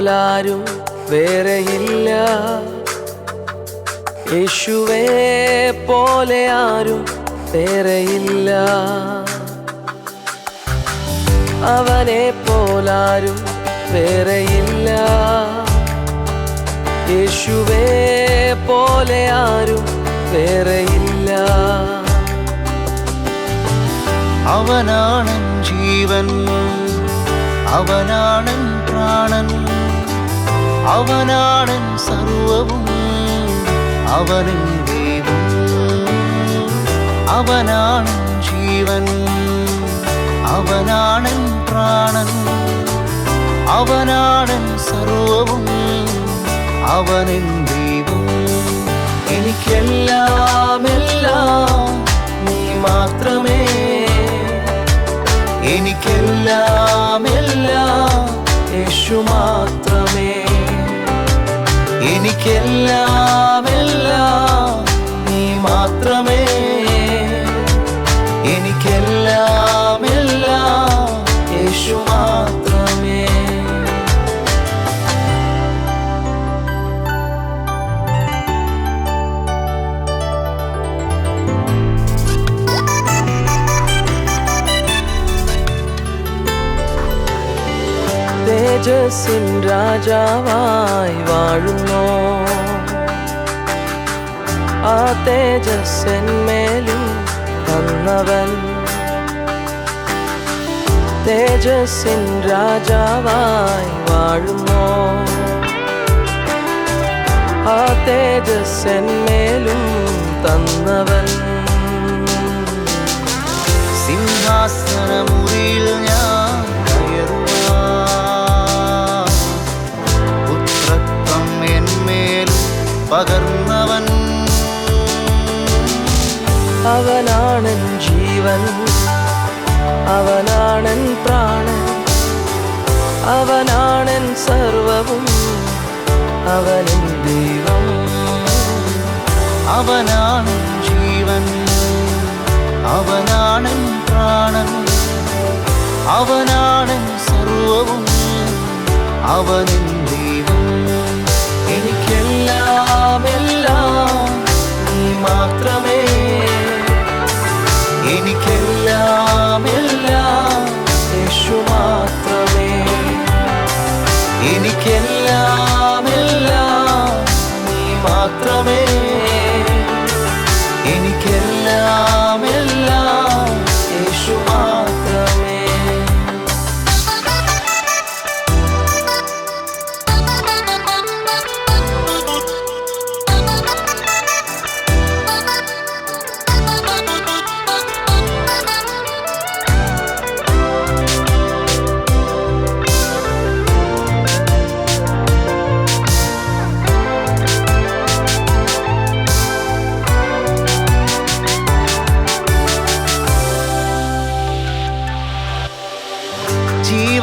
പോലാരും വേറെയില്ല. യേശുവേ പോലെ ആരും വേറെയില്ല. അവനെ പോലാരും വേറെയില്ല. യേശുവേ പോലെ ആരും വേറെയില്ല. അവനാണൻ ജീവൻ അവനാണൻ പ്രാണൻ. അവനാണൻ സർവവും. അവനെ ദൈവം. അവനാണ് ജീവൻ. അവനാണ് പ്രാണൻ. അവനാണ് സർവവും. അവനെ ദൈവം. എനിക്കെല്ലാം എല്ലാം നീ മാത്രമേ. എനിക്കെല്ലാം എല്ലാം യേശു മാത്രമേ. എനിക്കെല്ലാം എല്ലാം തേജസ്സിൻ രാജാവായി വാഴുന്നു. ആ തേജസ്സന്മേലും വന്നവൻ തേജസ്സിൻ രാജാവായി വാഴുന്നു. ആ തേജസ്സന്മേലും തന്നവൻ. സിംഹാസനമുറിയിൽ പകർന്നവൻ. അവനാണൻ ജീവൻ അവനാണൻ പ്രാണൻ അവനാണൻ സർവവും അവനൻ ദൈവം. അവനാണ് ജീവൻ അവനാണൻ പ്രാണൻ അവനാണൻ സർവവും അവനിൻ എനിക്കെല്ലാം എല്ലാം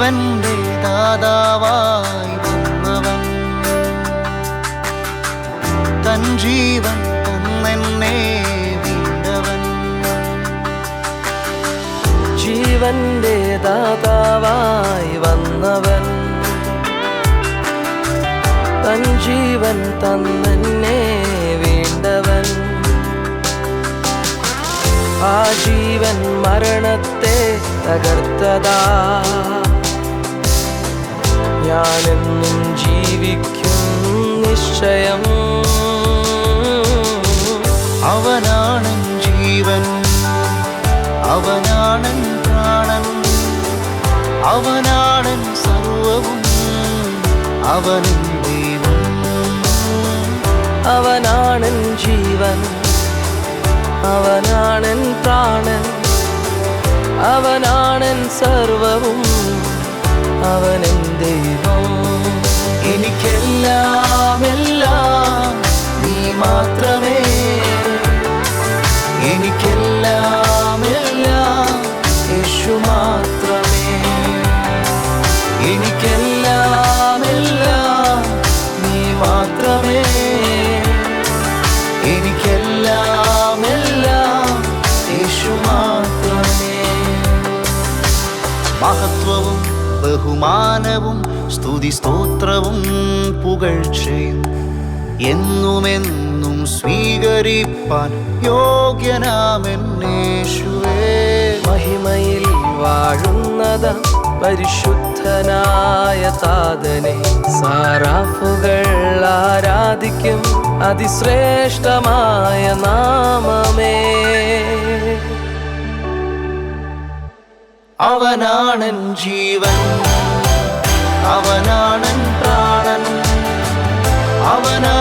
ജീവന്റെ ദാതാവായി വന്നവൻ. തൻ ജീവൻ തന്നെ വീണ്ടവൻ. ജീവന്റെ ദാതാവായി വന്നവൻ. തൻ ജീവൻ തന്നെ വീണ്ടവൻ. ആ ജീവൻ മരണത്തെ തകർത്തതാ. ഞാനെന്നും ജീവിക്കും നിശ്ചയം. അവനാണൻ ജീവൻ അവനാണ് പ്രാണൻ അവനാണൻ സർവവും അവനിൻ ദൈവം. അവനാണൻ ജീവൻ അവനാണൻ പ്രാണൻ അവനാണൻ സർവവും അവനും ദൈവം. എനിക്കെല്ലാം എല്ലാം നീ മാത്രമേ. എനിക്കെല്ലാം എല്ലാം യേശു മാത്രമേ. എനിക്കെല്ലാം എല്ലാം നീ മാത്രമേ. എനിക്കെല്ലാം എല്ലാം യേശു മാത്രമേ. മഹത്വവും ബഹുമാനവും സ്തുതി സ്തോത്രവും പുകഴ്ചയും എന്നുമെന്നും സ്വീകരിപ്പാൻ യോഗ്യനാമെന്നേശുവേ. മഹിമയിൽ വാഴുന്നത പരിശുദ്ധനായ താതനെ സാറാഫുകൾ ആരാധിക്കും അതിശ്രേഷ്ഠമായ നാമമേ. അവനാണൻ ജീവൻ അവനാണൻ പ്രാണൻ അവനാ